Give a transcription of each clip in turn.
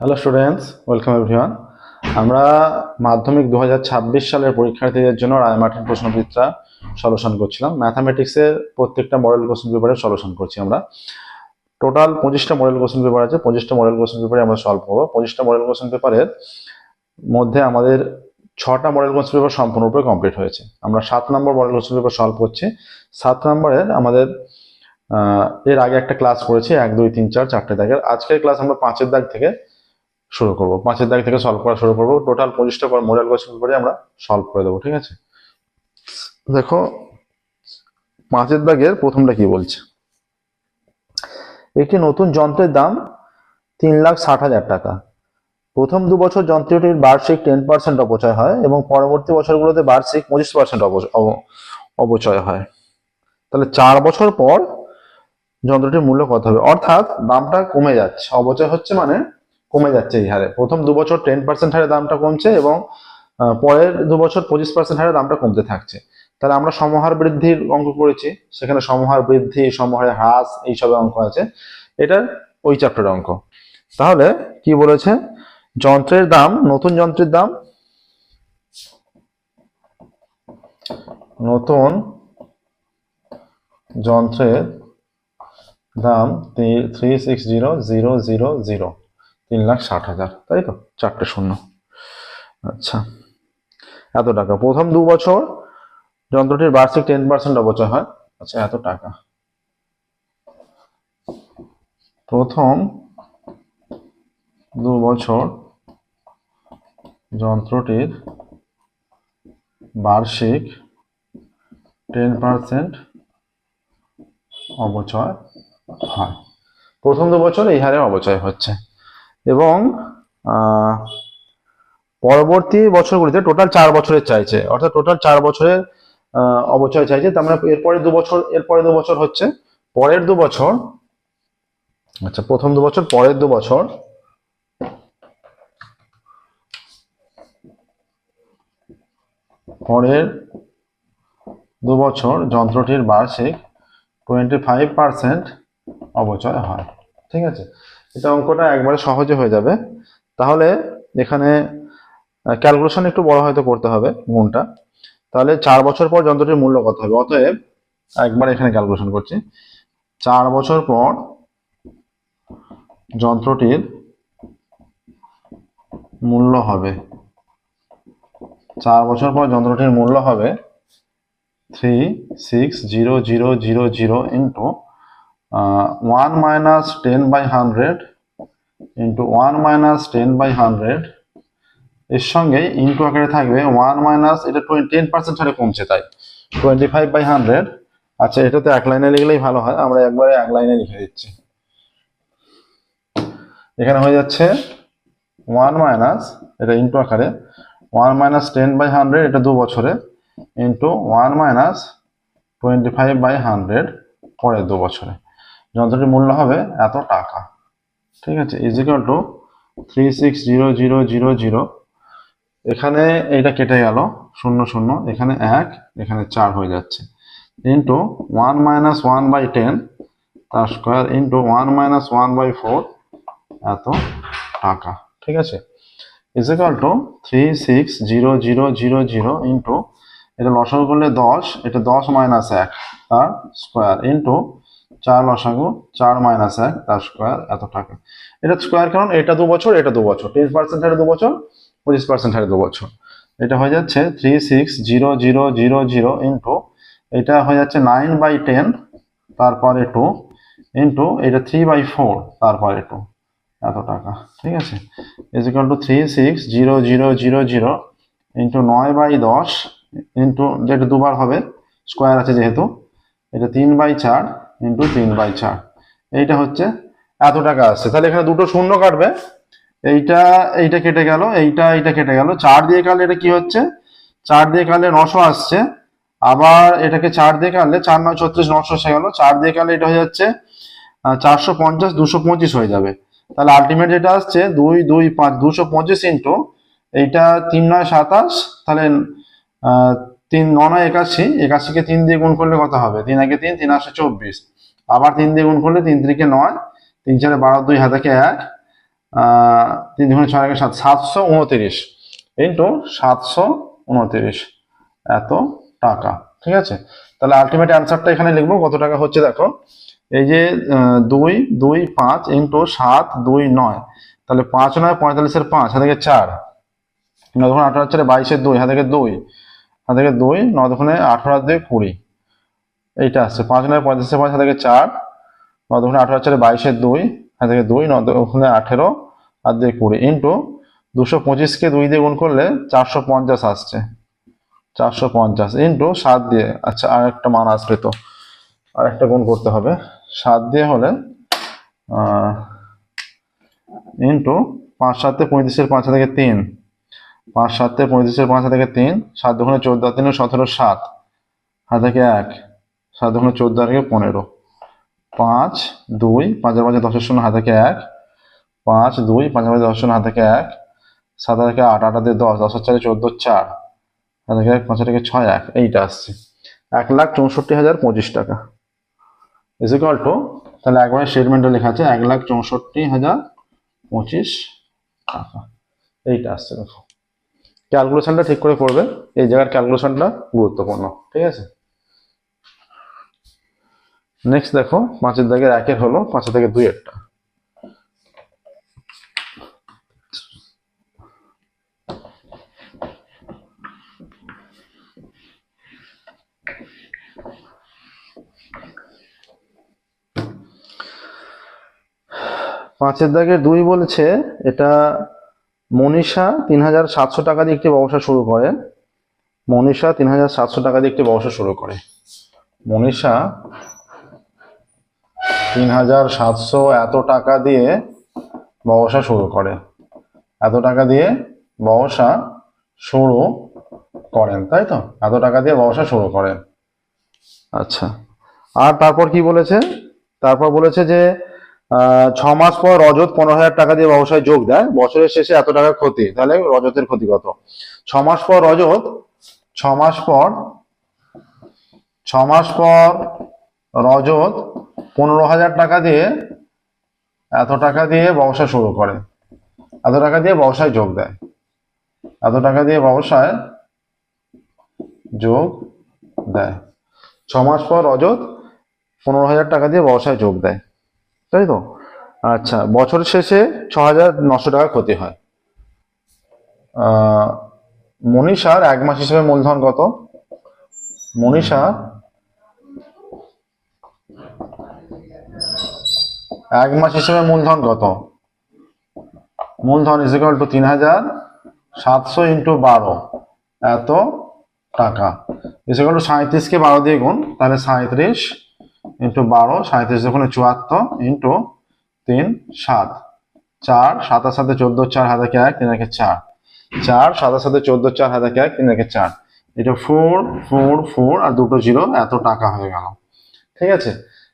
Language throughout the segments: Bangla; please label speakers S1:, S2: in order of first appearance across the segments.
S1: হ্যালো স্টুডেন্টস ওয়েলকাম এভরিওয়ান আমরা মাধ্যমিক দু হাজার ছাব্বিশ সালের পরীক্ষার্থীদের জন্য রায়মার্টিন প্রশ্নবিদ্যা সলিউশন করছিলাম। ম্যাথামেটিক্সের প্রত্যেকটা মডেল কোশ্চেন পেপারে সলিউশন করছি আমরা। টোটাল পঁচিশটা মডেল কোশ্চেন পেপার আছে। পঁচিশটা মডেল কোশ্চেন পেপারে আমরা সলভ করব। পঁচিশটা মডেল কোশ্চেন পেপারের মধ্যে আমাদের ছটা মডেল কোশ্চেন পেপার সম্পূর্ণরূপে কমপ্লিট হয়েছে। আমরা সাত number model question paper solve করছি। সাত নম্বরের আমাদের এর আগে একটা ক্লাস করেছি। এক, দুই, তিন, চার, চারটে দাগের। আজকের ক্লাস আমরা পাঁচের দাগ থেকে শুরু করব। পাঁচের দাগ থেকে সলভ করা শুরু করব। টোটাল পঁচিশটা পর মডেল কোশ্চেন পেপারে আমরা সলভ করে দেবো, ঠিক আছে? দেখো, পাঁচের দাগের প্রথমটা কি বলছে? একটি নতুন যন্ত্রের দাম তিন লাখ ষাট হাজার টাকা। প্রথম দু বছর যন্ত্রটির বার্ষিক টেন পার্সেন্ট অপচয় হয় এবং পরবর্তী বছরগুলোতে বার্ষিক পঁচিশ পার্সেন্ট অপচয় হয়। তাহলে চার বছর পর যন্ত্রটির মূল্য কত হবে? অর্থাৎ দামটা কমে যাচ্ছে। অপচয় হচ্ছে মানে কমে যাচ্ছে এই হারে। প্রথম দু বছর টেন পার্সেন্ট হারে দামটা কমছে এবং পরের দু বছর পঁচিশ পার্সেন্ট হারে দামটা কমতে থাকছে। তাহলে আমরা সমহার বৃদ্ধির অঙ্ক করেছি। সেখানে সমহার বৃদ্ধি, সমহারে হ্রাস এইসবের অঙ্ক আছে। এটা ওই চ্যাপ্টার অঙ্ক। তাহলে কি বলেছে? যন্ত্রের দাম, নতুন যন্ত্রের দাম। নতুন যন্ত্রের দাম three six zero zero zero zero তিন লাখ ষাট হাজার তাই তো চারটে শূন্য। আচ্ছা। এত টাকা। প্রথম দু বছর যন্ত্রটির বার্ষিক টেন পার্সেন্ট অপচয় হয়। আচ্ছা এত টাকা। প্রথম দু বছর যন্ত্রটির বার্ষিক টেন পার্সেন্ট অবচয় হয়। প্রথম দু বছর এই হারে অবচয় হচ্ছে। এবং পরবর্তী বছরগুলিতে টোটাল চার বছরের চাইছে। অর্থাৎ টোটাল চার বছরের অবচয় চাইছে। তার মানে এরপরে দু বছর, এরপরে দু বছর হচ্ছে। পরের দু বছর আচ্ছা প্রথম দু বছর, পরের দু বছর। পরের দু বছর যন্ত্রটির বার্ষিক টোয়েন্টি ফাইভ পার্সেন্ট অবচয় হয়। ঠিক আছে? এটা অঙ্কটা একবারে সহজে হয়ে যাবে। তাহলে এখানে ক্যালকুলেশন একটু বড় হয়তো করতে হবে গুণটা। তাহলে চার বছর পর যন্ত্রটির মূল্য কত হবে? অতএব একবার এখানে ক্যালকুলেশন করছি। চার বছর পর যন্ত্রটির মূল্য হবে। চার বছর পর যন্ত্রটির মূল্য হবে three six zero zero zero zero into one minus ten by hundred into one minus ten by hundred এর সঙ্গে ইন্টু আকারে থাকবে ওয়ান মাইনাস এটা টেন পার্সেন্ট হারে কমছে তাই। টোয়েন্টি ফাইভ বাই হান্ড্রেড আচ্ছা এটা তো এক লাইনে লিখলেই ভালো হয়, আমরা একবারে এক লাইনে লিখে দিচ্ছি। এখানে হয়ে যাচ্ছে ওয়ান মাইনাস এটা ইন্টু আকারে। One minus ten by hundred এটা দু বছরে। Into one minus twenty five by hundred পরের দু বছরে। যন্ত্রটির মূল্য হবে এত টাকা। ঠিক আছে equal to three six zero zero zero zero এখানে এইটা কেটে গেল, শূন্য শূন্য, এখানে এক, এখানে চার হয়ে যাচ্ছে। Into one minus one by ten তার square into one minus one by four এত টাকা। ঠিক আছে equal to three six zero zero zero zero into এটা লসাগু করলে দশ, এটা দশ মাইনাস এক, তার স্কোয়ার ইন্টু চার লসাগু, চার মাইনাস এক, তার স্কোয়ার এত টাকা এটা স্কোয়ার কারণ? এটা দু বছর, এটা দু বছর। টেন পার্সেন্ট হারে দু বছর, পঁচিশ পার্সেন্ট হারে দু বছর। এটা হয়ে যাচ্ছে three six zero zero zero zero into এটা হয়ে যাচ্ছে নাইন বাই টেন তারপরে টু ইন্টু এটা থ্রি বাই ফোর তারপরে টু এত টাকা। ঠিক আছে? Equal to three six zero zero zero zero into নয় বাই দশ ইন্টু যেটা দুবার হবে, স্কোয়ার আছে যেহেতু, এটা তিন বাই চার ইন্টু তিন বাই চার। এইটা হচ্ছে এত টাকা আসছে। তাহলে এখানে দুটো শূন্য কাটবে। এইটা এইটা কেটে গেল, এইটা এইটা কেটে গেল। চার দিয়ে কাটলে এটা কি হচ্ছে? চার দিয়ে কাটলে নশো আসছে। আবার এটাকে চার দিয়ে কাটলে চার নয় ছত্রিশ নশো এসে গেল। চার দিয়ে কাটলে এটা হয়ে যাচ্ছে চারশো পঞ্চাশ, দুশো পঁচিশ হয়ে যাবে। তাহলে আলটিমেট যেটা আসছে, দুই দুই, পাঁচ, দুশো পঁচিশ ইন্টু এইটা তিন নয় সাতাশ, তাহলে তিন, নয় একাশি, একাশিকে তিন দিয়ে গুণ করলে কত হবে? তিন একে তিন তিন আসে চব্বিশ। আবার তিন দিয়ে গুণ করলে তিন তিরিকে নয়, তিন চারে বারো, দুই হাতাকে এক তিন দুগুণে ছয় একে সাত, সাতশো উনতিরিশ। ইন্টু সাতশো উনতিরিশ। এত টাকা, ঠিক আছে? তাহলে আলটিমেট অ্যান্সারটা এখানে লিখব, কত টাকা হচ্ছে দেখো? এই যে দুই দুই, পাঁচ, ইন্টু সাত, দুই, নয়। তাহলে পাঁচ নয়, পঁয়তাল্লিশের পাঁচ, হাত চার। ন দুগুণে আঠারো চারে বাইশের দুই, হাত দুই। হাত থেকে দুই ন দুগুণে আঠারো হাত থেকে কুড়ি। এইটা আসছে। পাঁচ নয় পঁয়তাল্লিশের পাঁচ হাত থেকে চার ন দুগুণে আঠারো চারে বাইশের দুই হাত থেকে দুই ন দুগুণে আঠেরো হাত থেকে কুড়ি। ইন্টু দুশো পঁচিশকে দুই দিয়ে গুণ করলে চারশো পঞ্চাশ আসছে। চারশো পঞ্চাশ। ইন্টু সাত দিয়ে আচ্ছা আর একটা মান আসবে তো। আর একটা গুণ করতে হবে। সাত দিয়ে হলে ইন্টু পাঁচ সাতে পঁয়ত্রিশের পাঁচ থেকে তিন। পাঁচ, সাতে পঁয়ত্রিশের পাঁচ থেকে তিন, সাত দুগুণে চোদ্দ, তিনে সতেরো, সাত। হাত থেকে এক, সাত দুগুণে চোদ্দ থেকে পনেরো। পাঁচ, দুই পাঁচের পাঁচে দশের শূন্য হাত থেকে এক। পাঁচ, দুই পাঁচের পাঁচে দশ শূন্য হাত থেকে এক। সাত হাত থেকে আট আট হাতে দশ দশের চারে চোদ্দ, চার। হাত থেকে এক পাঁচের থেকে ছয়, এক। এইটা আসছে। এক লাখ চৌষট্টি হাজার পঁচিশ টাকা। ইজ টু তাহলে একবারে স্টেটমেন্টে লেখা আছে, এক লাখ চৌষট্টি হাজার পঁচিশ টাকা। এইটা আসছে, দেখো। ক্যালকুলেশনটা ঠিক করে করবে এই জায়গার ক্যালকুলেশনটা গুরুত্বপূর্ণ, ঠিক আছে? নেক্সট দেখো, পাঁচের দাগের একের হলো, পাঁচের থেকে দুই একটা। পাঁচের দাগে দুই বলছে, এটা মনীষা তিন হাজার সাতশো টাকা দিয়ে একটি ব্যবসা শুরু করে। মনীষা তিন হাজার সাতশো টাকা দিয়ে একটি ব্যবসা শুরু করে। মনীষা তিন হাজার সাতশো এত টাকা দিয়ে ব্যবসা শুরু করে। এত টাকা দিয়ে ব্যবসা শুরু করেন, তাই তো? এত টাকা দিয়ে ব্যবসা শুরু করেন। আচ্ছা। আর তারপর কি বলেছে? তারপর বলেছে যে ছ মাস পর রজত পনেরো হাজার টাকা দিয়ে ব্যবসায় যোগ দেয়। বছরের শেষে এত টাকা ক্ষতি। তাহলে রজতের ক্ষতি কত? ছ মাস পর রজত, ছ মাস পর, ছ মাস পর রজত পনেরো হাজার টাকা দিয়ে এত টাকা দিয়ে ব্যবসা শুরু করে। এত টাকা দিয়ে ব্যবসায় যোগ দেয়। এত টাকা দিয়ে ব্যবসায় যোগ দেয়। ছ মাস পর রজত পনেরো হাজার টাকা দিয়ে ব্যবসায় যোগ দেয়। তাই তো? আচ্ছা বছর শেষে ছ হাজার নশো টাকা ক্ষতি হয়। মনীষার এক মাস হিসেবে মূলধন কত? মনীষা এক মাস হিসেবে মূলধন কত? মূলধন ইজ ইকাল টু তিন হাজার সাতশো ইন্টু বারো। এত টাকা। ইজ ইকাল টু সাঁত্রিশকে বারো দিয়ে গুণ, তাহলে সাঁত্রিশ ইন্টু বারো সাঁত্রিশ যখন চুয়াত্তর ইন্টু তিন, সাত। চার, সাতার সাথে চোদ্দ, চার হাজাকে এক, তিন একে চার। চার, সাতার সাথে চোদ্দ, চার হাজাকে এক, তিন একে চার। এটা ফোর ফোর ফোর আর দুটো জিরো এত টাকা হয়ে গেল। ঠিক আছে?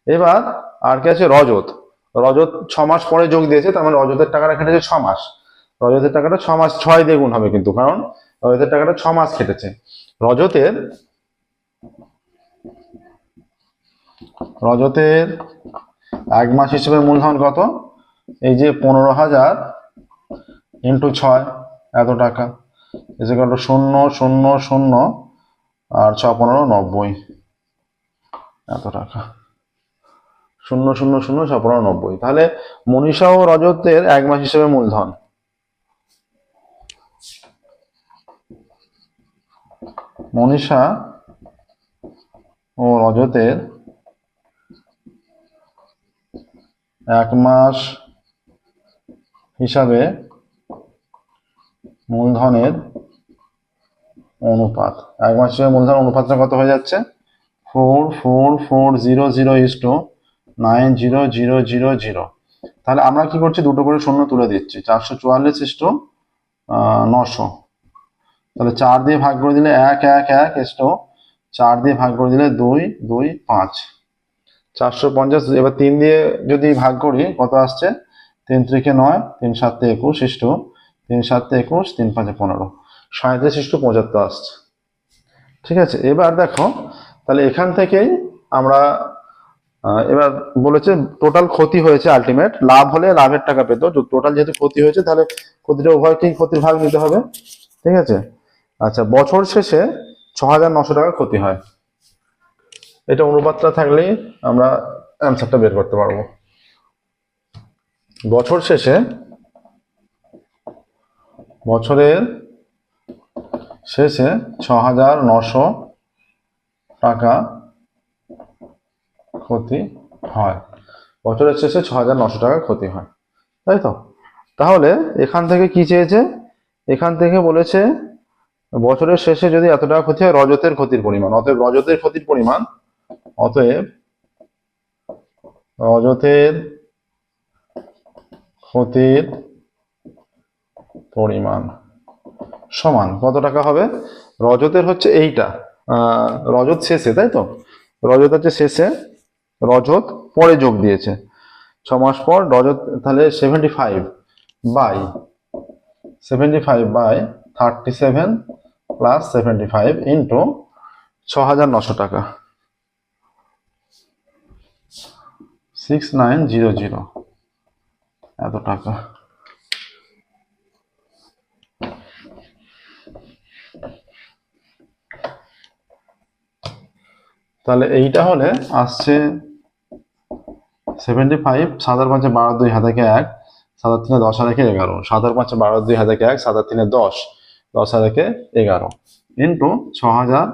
S1: এবার আর কি আছে? রজত। রজত ছ মাস পরে যোগ দিয়েছে, তার মানে রজতের টাকাটা কেটেছে ছ মাস। রজতের টাকাটা ছ মাস, ছয় দিয়ে গুণ হবে কিন্তু, কারণ রজতের টাকাটা ছ মাস কেটেছে রজতের রজতের এক মাস হিসেবে মূলধন কত? এই যে পনেরো হাজার ইন্টু ছয়, এত টাকা। এসে গেল শূন্য শূন্য শূন্য, আর ছ পনেরো, নব্বই। এত টাকা। শূন্য শূন্য শূন্য, ছ পনেরো, নব্বই। তাহলে মনীষা ও রজতের এক মাস হিসেবে মূলধন। মনীষা ও রজতের এক মাস হিসাবে মূলধনের অনুপাত। এক মাস হিসাবে মূলধন অনুপাতটা কত হয়ে যাচ্ছে? Four four four, zero zero is two nine, zero zero zero zero. তাহলে আমরা কি করছি? দুটো করে শূন্য তুলে দিচ্ছি। চারশো চুয়াল্লিশ ইস টু নশো। তাহলে চার দিয়ে ভাগ করে দিলে এক এক এক ইস চার দিয়ে ভাগ করে দিলে দুই দুই, পাঁচ। চারশো পঞ্চাশ, এবার তিন দিয়ে যদি ভাগ করি, কত আসছে? তিন ত্রিকে নয়, তিন সাতে একুশ, ইস্টু তিন সাতে একুশ, তিন পাঁচে পনেরো। সাঁত্রিশ ইস্টু পঁচাত্তর আসছে। ঠিক আছে, এবার দেখো, তাহলে এখান থেকেই আমরা এবার বলেছে টোটাল ক্ষতি হয়েছে আলটিমেট লাভ হলে লাভের টাকা পেত। টোটাল যেহেতু ক্ষতি হয়েছে, তাহলে ক্ষতিটা উভয়কেই ক্ষতির ভাগ নিতে হবে। ঠিক আছে? আচ্ছা বছর শেষে ছ হাজার নশো টাকা ক্ষতি হয়। এটা অনুপাতটা থাকলেই আমরা অ্যান্সারটা বের করতে পারব। বছর শেষে বছরের শেষে ছ হাজার নশো টাকা ক্ষতি হয়। বছরের শেষে ছ হাজার নশো টাকা ক্ষতি হয়। তাই তো? তাহলে এখান থেকে কি চেয়েছে? এখান থেকে বলেছে, বছরের শেষে যদি এত টাকা ক্ষতি হয়, রজতের ক্ষতির পরিমাণ, অতএব রজতের ক্ষতির পরিমাণ অতএব রজতের ক্ষতির পরিমাণ সমান। কত টাকা হবে? রজতের হচ্ছে এইটা। রজত শেষে, তাই তো? রজত হচ্ছে শেষে, রজত পরে যোগ দিয়েছে। ছ মাস পর রজত তাহলে seventy five by seventy five by thirty seven plus seventy five into ছ হাজার নশো টাকা। সিক্স নাইন জিরো জিরো এত টাকা। তাহলে এইটা হলে আসছে সেভেন্টি ফাইভ সাতার পাঁচে বারো দুই হাজাকে এক সাতার তিনে দশ হাজাকে এগারো। সাতার পাঁচে বারো দুই হাজাকে এক সাতার তিনে দশ দশ হাজাকে এগারো। ইন্টু ছ হাজার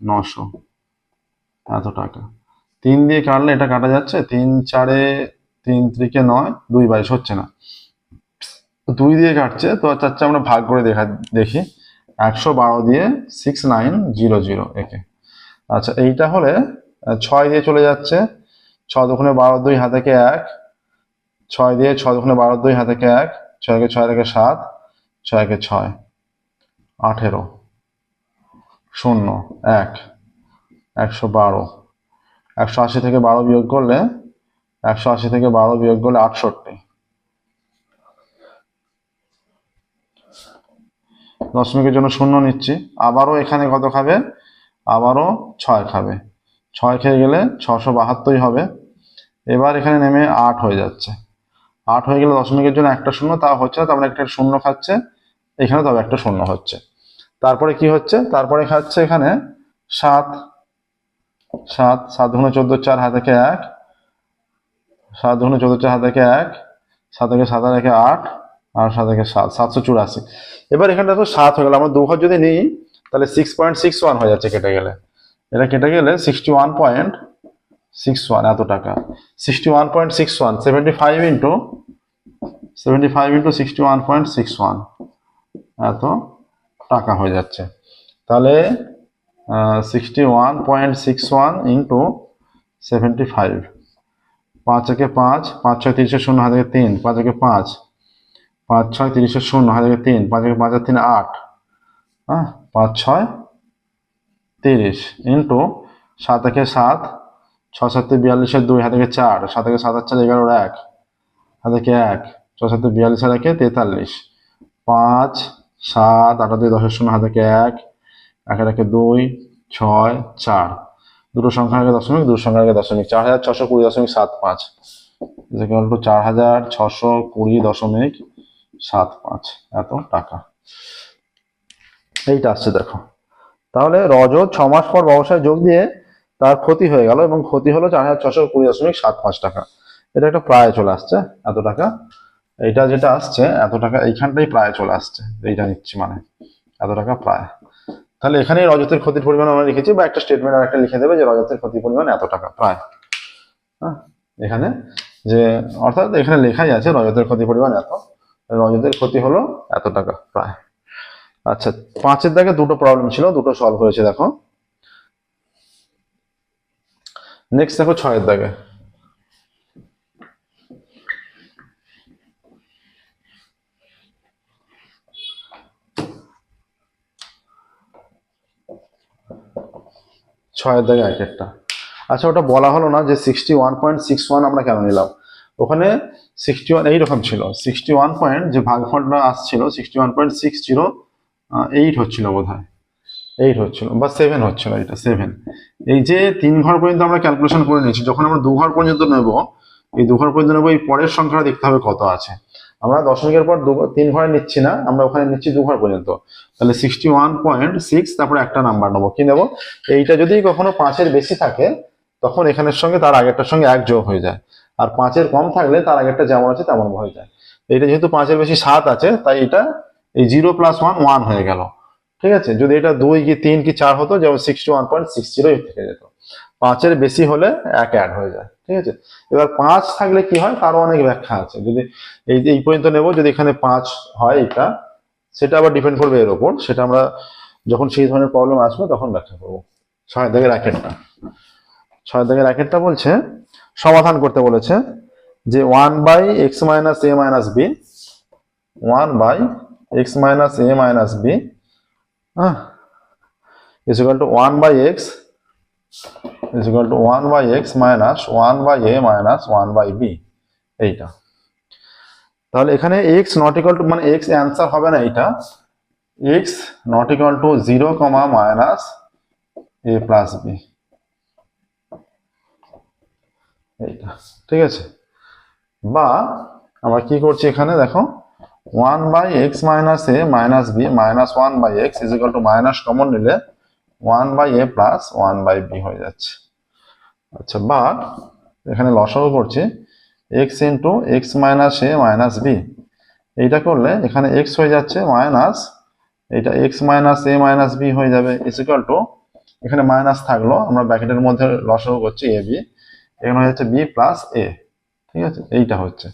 S1: নশো। এত টাকা। তিন দিয়ে কাটলে এটা কাটা যাচ্ছে, তিন চারে তিন ত্রিকে নয়, দুই বাইশ হচ্ছে না। দুই দিয়ে কাটছে, তো চাচ্ছে আমরা ভাগ করে দেখা, দেখি। একশো বারো দিয়ে সিক্স নাইন জিরো জিরো একে। আচ্ছা এইটা হলে ছয় দিয়ে চলে যাচ্ছে ছ দুগুণে বারো দুই হাতেকে এক, ছয় দিয়ে ছ দুগুণে বারো দুই হাতেকে এক ছয়কে ছয় থেকে সাত ছয়কে ছয়, আঠেরো, শূন্য, এক, একশো বারো। একশো আশি থেকে বারো বিয়োগ করলে, একশো আশি থেকে বারো বিয়োগ করলে আটষট্টি। দশমিকের জন্য শূন্য নিচ্ছি। আবারও এখানে কত খাবে? আবারও ছয় খাবে। ছয় খেয়ে গেলে ছশো বাহাত্তরই হবে। এবার এখানে নেমে আট হয়ে যাচ্ছে। আট হয়ে গেলে দশমিকের জন্য একটা শূন্য, তা হচ্ছে না তার মানে একটা শূন্য খাচ্ছে। এখানে তবে একটা শূন্য হচ্ছে। তারপরে কি হচ্ছে? তারপরে খাচ্ছে এখানে সাত সাত সাত দুগুণে চোদ্দ, চার হাত এক সাত দুগুণে চোদ্দ, চার হাত এক সাত থেকে সাত হাত থেকে আট। আর সাত থেকে সাত, সাতশো চুরাশি। এবার এখানে দেখো সাত হয়ে গেল। আমরা দু যদি নিই, তাহলে সিক্স পয়েন্ট সিক্স ওয়ান হয়ে যাচ্ছে কেটে গেলে। এটা কেটে গেলে sixty one point six one এত টাকা। Sixty one point six one seventy five into seventy five into sixty one point six one এত টাকা হয়ে যাচ্ছে। তাহলে sixty one point six one into seventy five পাঁচ একে পাঁচ পাঁচ ছয় তিরিশের শূন্য হাজার তিন, পাঁচ একে পাঁচ। পাঁচ ছয় তিরিশের শূন্য হাজার তিন, পাঁচ একে পাঁচ আর তিন, আট। হ্যাঁ পাঁচ ছয় তিরিশ ইন্টু সাত একে সাত ছ সাতে বিয়াল্লিশের দুই, হাতে চার, সাত একে সাত আর চার এগারোর এক, হাতে এক ছ সাতে বিয়াল্লিশের একে তেতাল্লিশ। পাঁচ, সাত, আট দুই, দশের শূন্য, হাতে এক একে দুই, ছয়, চার। দুটো সংখ্যার আগে দশমিক, দুটো সংখ্যার আগে দশমিক। চার হাজার ছশো কুড়ি দশমিক সাত পাঁচ। ইকুয়াল চার হাজার ছশো কুড়ি দশমিক সাত পাঁচ। এত টাকা। এইটা আসছে, দেখো। তাহলে রজত ছ মাস পর ব্যবসায় যোগ দিয়ে তার ক্ষতি হয়ে গেল এবং ক্ষতি হলো চার হাজার ছশো কুড়ি দশমিক সাত পাঁচ টাকা। এটা একটা প্রায় চলে আসছে, এত টাকা। এইটা যেটা আসছে, এত টাকা, এইখানটাই প্রায় চলে আসছে। এইটা নিচ্ছি মানে এত টাকা প্রায়। তাহলে এখানেই রজতের ক্ষতির পরিমাণ আমরা লিখেছি, বা একটা স্টেটমেন্ট আর একটা লিখে দেবে যে রজতের ক্ষতির পরিমাণ এত টাকা, প্রায়। হ্যাঁ? এখানে যে, অর্থাৎ এখানে লেখাই আছে রজতের ক্ষতির পরিমাণ এত, রজতের ক্ষতি হলো এত টাকা, প্রায়। আচ্ছা পাঁচের দাগে দুটো প্রবলেম ছিল, দুটো সলভ হয়েছে, দেখো। নেক্সট দেখো ছয়ের দাগে। ছয়ের দাগে এক একটা। আচ্ছা ওটা বলা হলো না যে sixty one point six one আমরা কেন নিলাম? ওখানে সিক্সটি ওয়ান এইরকম ছিল। সিক্সটি ওয়ান পয়েন্ট যে ভাগফলটা আসছিল sixty one point six zero eight হচ্ছিল বোধ হয় এইট হচ্ছিল বা সেভেন হচ্ছিল এটা সেভেন এই যে তিন ঘর পর্যন্ত আমরা ক্যালকুলেশন করে নিয়েছি, যখন আমরা দু ঘর পর্যন্ত নেব, এই দু ঘর পর্যন্ত নেব, এই পরের সংখ্যাটা দেখতে হবে কত আছে। আমরা দশমিকের পর দু তিন ঘরে নিচ্ছি না, আমরা ওখানে নিচ্ছি দু ঘর পর্যন্ত। তাহলে সিক্সটি ওয়ান পয়েন্ট সিক্স তারপরে একটা নাম্বার নেব। কি নেব? এইটা যদি কখনো পাঁচের বেশি থাকে, তখন এখানের সঙ্গে তার আগেরটার সঙ্গে এক যোগ হয়ে যায়। আর পাঁচের কম থাকলে তার আগেরটা যেমন আছে তেমন হয়ে যায়। এটা যেহেতু পাঁচের বেশি সাত আছে, তাই এটা এই জিরো প্লাস ওয়ান ওয়ান হয়ে গেল। ঠিক আছে? যদি এটা দুই কি তিন কি চার হতো, যেমন sixty one point six zero থেকে যেত। পাঁচের বেশি হলে এক অ্যাড হয়ে যায়। ঠিক আছে? এবার পাঁচ থাকলে কি হয়? তারও অনেক ব্যাখ্যা আছে। যদি এই এই পর্যন্ত নেব, যদি এখানে পাঁচ হয় এটা, সেটা আবার ডিপেন্ড করবে এর ওপর। সেটা আমরা যখন সেই ধরনের প্রবলেম আসবে, তখন ব্যাখ্যা করব। ছয় দাগের র্যাকেটটা ছয় দাগের র্যাকেটটা বলছে, সমাধান করতে বলেছে যে one by X minus A minus B one by X minus A minus B হ্যাঁ equal to 1 by x is equal to 1 by x minus 1 by a minus 1 by b এইটা তাহলে এখানে x not equal to মানে x অ্যান্সার হবে না এটা x not equal to 0 comma minus a plus b এইটা ঠিক আছে বা আমরা কি করছি এখানে দেখো 1 by x minus a minus b minus 1 by x is equal to minus common নিলে 1 by a plus 1 by b হয়ে যাচ্ছে। আচ্ছা বা এখানে লসাগু করছি x into x minus a minus b এইটা করলে এখানে x হয়ে যাচ্ছে মাইনাস এটা x minus a minus b হয়ে যাবে equal to, এখানে মাইনাস থাকল, আমরা ব্র্যাকেটের মধ্যে লসাগু করছি a b এখানে হয়ে যাচ্ছে b প্লাস a ঠিক আছে? এইটা হচ্ছে।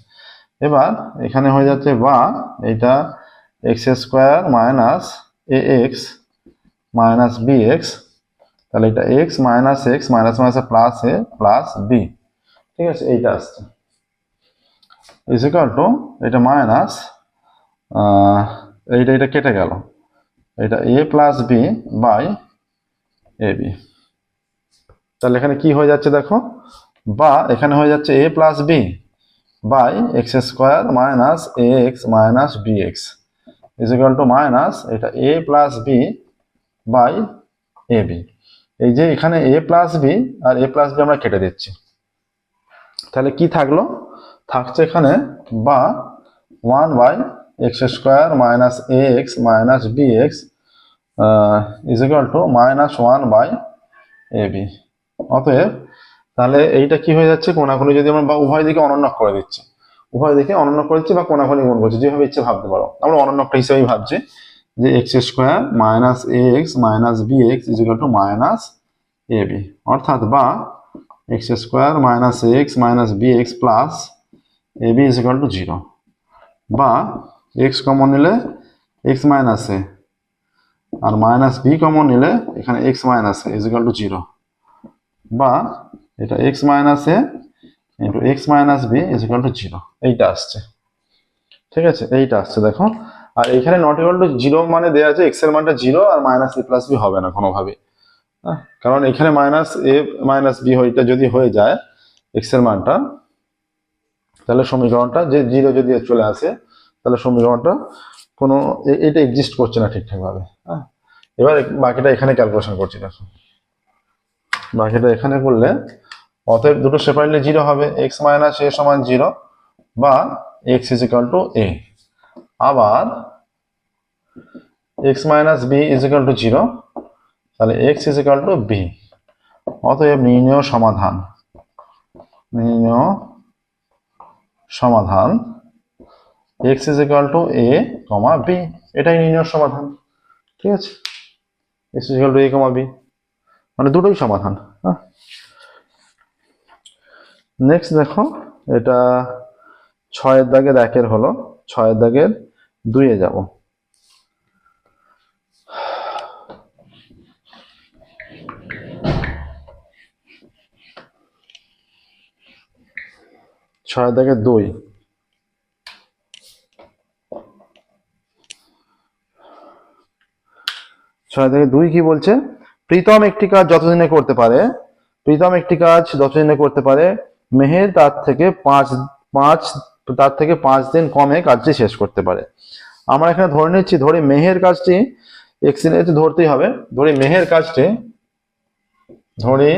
S1: এবার এখানে হয়ে যাচ্ছে বা এটা X square minus A X minus B X তাহলে এটা X minus X minus minus plus A plus B ঠিক আছে, এইটা আসছে। ইজ ইকাল টু এটা মাইনাস এইটা এটা কেটে গেল। এটা A plus B by A B তাহলে এখানে কি হয়ে যাচ্ছে দেখো? বা এখানে হয়ে যাচ্ছে A plus B by X square minus A X minus B X is equal to minus এটা A plus B by A B এই যে এখানে এ প্লাস বি আর এ প্লাস বি আমরা কেটে দিচ্ছি। তাহলে কি থাকল? থাকছে এখানে বা one by X square minus A X minus B X is equal to minus one by A B অতএব তাহলে এইটা কি হয়ে যাচ্ছে? কোনাকুনি যদি আমরা বা উভয় দিকে অনন্যক করে দিচ্ছি। উভয় দিকে অনন্যক করে দিচ্ছি বা কোনাকুনি গুণ করছি, যেভাবে ইচ্ছে ভাবতে পারো। আমরা অনন্যকটা হিসেবেই ভাবছি। যে X square minus A X minus B X is equal to minus A B অর্থাৎ বা X square minus A X minus B X plus A B is equal to zero বা এক্স কমন নিলে এক্স মাইনাস এ আর মাইনাস বি কমন নিলে এখানে X minus A is equal to zero বা এটা X minus A into X minus B is equal to zero এইটা আসছে। ঠিক আছে? এইটা আসছে, দেখো। আর এখানে নট ইকাল টু জিরো মানে দেওয়া আছে এক্সের মানটা জিরো আর মাইনাস এ প্লাস বি হবে না কোনোভাবে। হ্যাঁ? কারণ এখানে মাইনাস এ মাইনাস বি এটা যদি হয়ে যায় এক্সের মানটা, তাহলে সমীকরণটা যে জিরো যদি চলে আসে, তাহলে সমীকরণটা কোনো এটা এক্সিস্ট করছে না ঠিকঠাক ভাবে হ্যাঁ? এবার বাকিটা এখানে ক্যালকুলেশন করছি, দেখো। বাকিটা এখানে করলে অতএব দুটো সেপারেটলি জিরো হবে এক্স মাইনাস এ সমান জিরো বা X is equal to A আবার X minus B is equal to zero তাহলে X is equal to B অতএব নির্ণয় সমাধান। নির্ণয় সমাধান। X is equal to A comma B এটাই নির্ণয় সমাধান। ঠিক আছে? X is equal to A comma B মানে দুটোই সমাধান হ্যাঁ? নেক্সট দেখো, এটা ছয়ের দাগের একের হলো ছয়ের দাগের দুইয়ে যাব। ছয়ের দাগের দুই। ছয় থেকে দুই কি বলছে? প্রীতম একটি কাজ যতদিনে করতে পারে, প্রীতম একটি কাজ যতদিনে করতে পারে, মেহের তার থেকে পাঁচ পাঁচ তার থেকে পাঁচ দিন কমে কাজটি শেষ করতে পারে। আমরা এখানে ধরে নিচ্ছি, ধরে মেহের কাজটি এক্স দিনে তো ধরতেই হবে। ধরি মেহের কাজটি, ধরি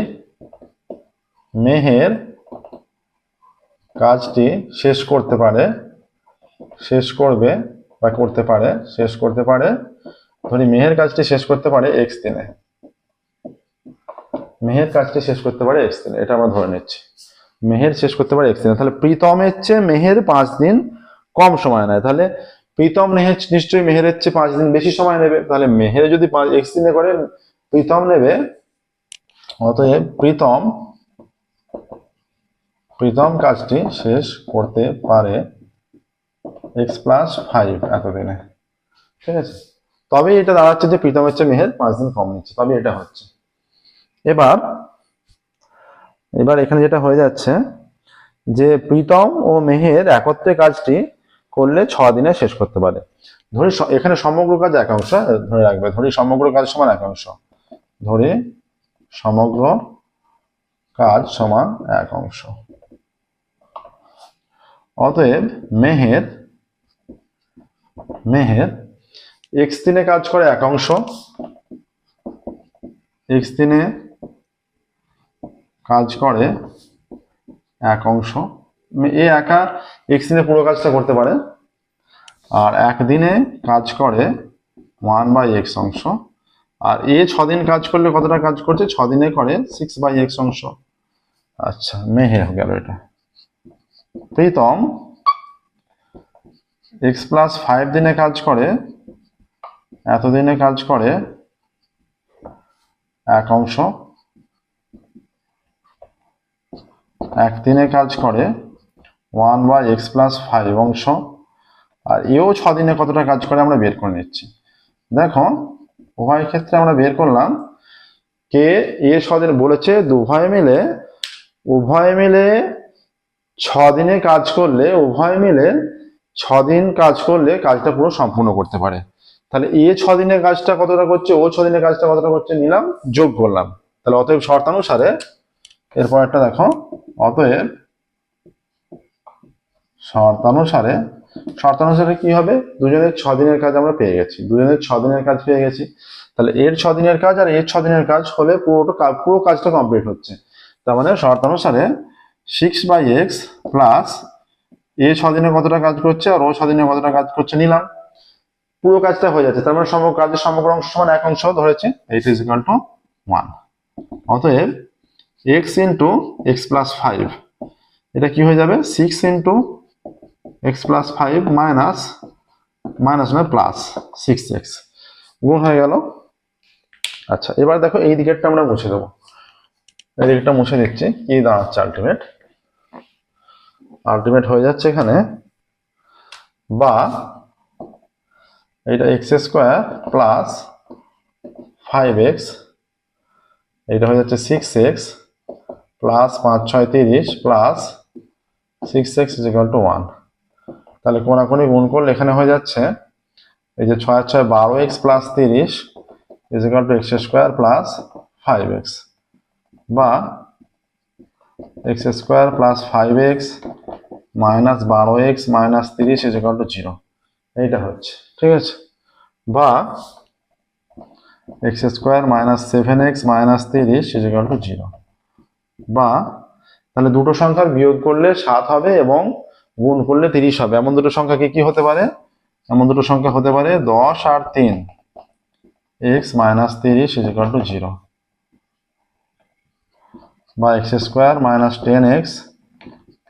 S1: মেহের কাজটি শেষ করতে পারে, শেষ করবে বা করতে পারে, শেষ করতে পারে, ধরি মেহের কাজটি শেষ করতে পারে এক্স দিনে। মেহের কাজটি শেষ করতে পারে এক্স দিনে, এটা আমরা ধরে নিচ্ছি। মেহের শেষ করতে পারে এক্স দিনে তাহলে প্রীতমের চেয়ে মেহের পাঁচ দিন কম সময় নেয়। তাহলে প্রীতম মেহের নিশ্চয়ই মেহেরের চেয়ে পাঁচ দিন বেশি সময় নেবে। তাহলে মেহের যদি এক্স দিনে করে, প্রীতম নেবে, অতএব প্রীতম প্রীতম কাজটি শেষ করতে পারে এক্স প্লাস ফাইভ এতদিনে। ঠিক আছে? তবে এটা দাঁড়াচ্ছে যে প্রীতমের চেয়ে মেহের পাঁচ দিন কম নিচ্ছে। তবে এটা হচ্ছে। এবার এবার এখানে যেটা হয়ে যাচ্ছে, যে প্রীতম ও মেহের একত্রে কাজটি করলে ছ দিনে শেষ করতে পারে। ধরি এখানে সমগ্র কাজ একাংশ ধরে রাখবে। ধরি সমগ্র কাজ সমান একাংশ ধরি সমগ্র কাজ সমান এক অংশ। অতএব মেহের মেহের এক্স দিনে কাজ করে এক অংশ এক্স দিনে কাজ করে এক অংশ। এ একা এক্স দিনে পুরো কাজটা করতে পারে। আর একদিনে কাজ করে ওয়ান বাই এক্স অংশ। আর এ ছদিন কাজ করলে কতটা কাজ করছে? ছদিনে করে সিক্স বাই এক্স অংশ। আচ্ছা মেহে গেল এটা। প্রীতম এক্স প্লাস ফাইভ দিনে কাজ করে, এতদিনে কাজ করে এক অংশ। একদিনে কাজ করে one by X plus five অংশ। আর এও ছ দিনে কতটা কাজ করে আমরা বের করে নিচ্ছি। দেখো, উভয় ক্ষেত্রে আমরা বের করলাম। কে এ ছদিন বলেছে উভয় মিলে উভয় মিলে দিনে কাজ করলে, উভয় মিলে ছ দিন কাজ করলে কাজটা পুরো সম্পূর্ণ করতে পারে। তাহলে এ ছ দিনের কাজটা কতটা করছে, ও ছ দিনের কাজটা কতটা করছে নিলাম, যোগ করলাম। তাহলে অতএব শর্তানুসারে এরপর একটা দেখো, অতএব শর্তানুসারে শর্তানুসারে কি হবে? দুজনের ছ দিনের কাজ আমরা পেয়ে গেছি। দুজনের ছ দিনের কাজ পেয়ে গেছি। তাহলে এর ছ দিনের কাজ আর এর ছ দিনের কাজ হলে পুরোটা পুরো কাজটা কমপ্লিট হচ্ছে। তার মানে শর্তানুসারে six by X plus A ছ দিনে কতটা কাজ করছে আর ও ছ দিনে কতটা কাজ করছে নিলাম। পুরো কাজটা হয়ে যাচ্ছে। তার মানে সমগ্র কাজের সমগ্র অংশ সমান এক অংশ ধরেছে। Eight is equal to one অতএব X into X plus five এটা কি হয়ে যাবে? Six into X plus five minus minus নয় প্লাস সিক্স এক্স গুণ হয়ে গেল। আচ্ছা এবার দেখো এই দিকেরটা আমরা মুছে দেবো। এই দিকটা মুছে দিচ্ছি। কি দাঁড়াচ্ছে আলটিমেট আলটিমেট হয়ে যাচ্ছে এখানে। বা এটা X square plus five X এটা হয়ে যাচ্ছে সিক্স এক্স প্লাস পাঁচ, ছয়, তিরিশ plus six X equal to one তাহলে কোনাকুনি গুণ করলে এখানে হয়ে যাচ্ছে, এই যে ছয় ছয়, বারো এক্স প্লাস তিরিশ equal to X square plus five X বা X square plus five X minus বারো এক্স মাইনাস তিরিশ ইজিক্যাল টু জিরো এইটা হচ্ছে, ঠিক আছে? বা X square minus seven X minus তিরিশ ইজিক্যাল টু জিরো বা তাহলে দুটো সংখ্যার বিয়োগ করলে সাত হবে এবং গুণ করলে তিরিশ হবে। এমন দুটো সংখ্যা কি হতে পারে? এমন দুটো সংখ্যা হতে পারে দশ আর তিন। এক্স মাইনাস তিরিশ ইজিক্যাল টু জিরো বা X square minus ten X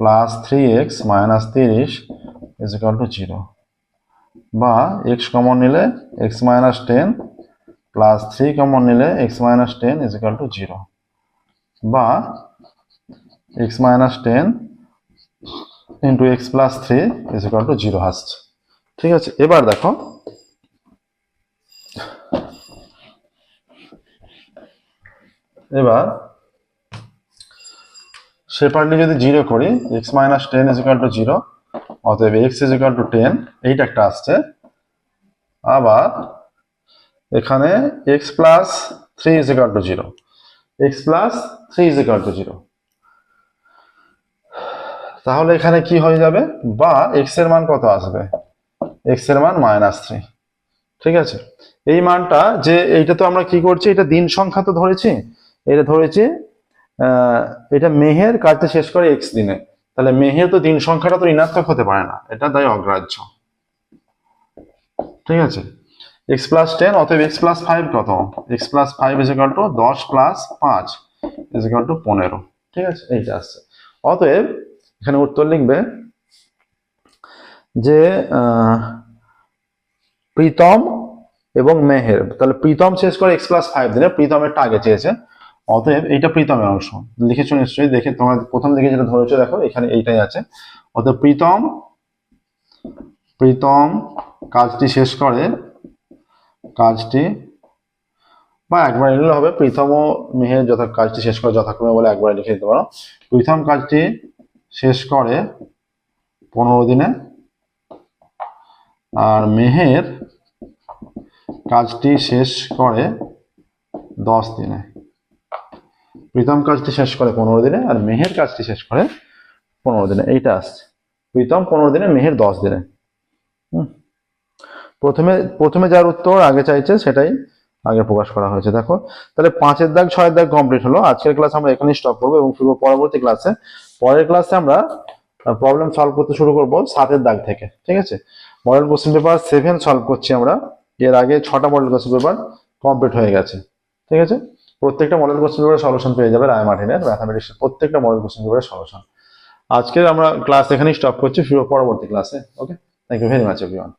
S1: plus three X minus তিরিশ ইজিক্যাল টু জিরো বা এক্স কমন নিলে X minus ten plus three common নিলে X minus ten equal to zero বা X minus ten into X plus three equal to zero আসছে ঠিক আছে, এবার দেখো। এবার সেপারেটলি যদি জিরো করি X minus ten equal to zero অতএব এক্স ইজিক্যাল টু টেন এইটা একটা আসছে। আবার এখানে X plus three equal to zero X plus three equal to zero. তাহলে এখানে কি হয়ে যাবে? বা এক্সের মান কত আসবে? এক্সের মান মাইনাস থ্রি ঠিক আছে? এই মানটা যে এইটা তো আমরা কি করছি? এটা দিন সংখ্যা তো ধরেছি। এটা ধরেছি এটা মেহের কাজটা শেষ করে এক্স দিনে। তাহলে মেহের তো দিন সংখ্যাটা তো ঋণাত্মক হতে পারে না। এটা তাই অগ্রাহ্য। ঠিক আছে? এক্স প্লাস টেন অতএব এক্স প্লাস ফাইভ কত? X plus five is equal দশ প্লাস পাঁচ। পনেরো। ঠিক আছে? এইটা আসছে। অতএব, এখানে উত্তর লিখবে যে প্রীতম এবং মেহের। তাহলে প্রীতম শেষ করে এক্স প্লাস ফাইভ দিনে প্রীতমেরটা আগে চেয়েছে। অতএব, এইটা প্রীতমের অংশ। লিখেছো নিশ্চয়ই? দেখে তোমরা প্রথম দিকে যেটা ধরেছো, দেখো, এখানে এইটাই আছে। অতএব, প্রীতম প্রীতম কাজটি শেষ করে, কাজটি বা একবার নিলে হবে। প্রীতম ও মেহের যথা কাজটি শেষ করে যথাক্রমে বলে একবার লিখে দিতে পারো। প্রীতম কাজটি শেষ করে পনেরো দিনে। আর মেহের কাজটি শেষ করে দশ দিনে। প্রীতম কাজটি শেষ করে পনেরো দিনে আর মেহের কাজটি শেষ করে পনেরো দিনে। এইটা আসছে। প্রীতম পনেরো দিনে, মেহের দশ দিনে। প্রথমে প্রথমে যার উত্তর আগে চাইছে সেটাই আগে প্রকাশ করা হয়েছে। দেখো, তাহলে পাঁচের দাগ, ছয়ের দাগ কমপ্লিট হলো। আজকের ক্লাস আমরা এখানেই স্টপ করব এবং ফিরবো পরবর্তী ক্লাসে পরের ক্লাসে আমরা প্রবলেম সলভ করতে শুরু করব সাতের দাগ থেকে, ঠিক আছে? Model question paper seven solve করছি আমরা। এর আগে ছটা মডেল কোশ্চেন পেপার কমপ্লিট হয়ে গেছে, ঠিক আছে? প্রত্যেকটা মডেল কোশ্চেন পেপারের সলিউশন পেয়ে যাবে রায় মার্টিনের ম্যাথামেটিক্সের প্রত্যেকটা মডেল কোশ্চেন পেপারের সলিউশন আজকে আমরা ক্লাস এখানেই স্টপ করছি পরবর্তী ক্লাসে okay thank you very much everyone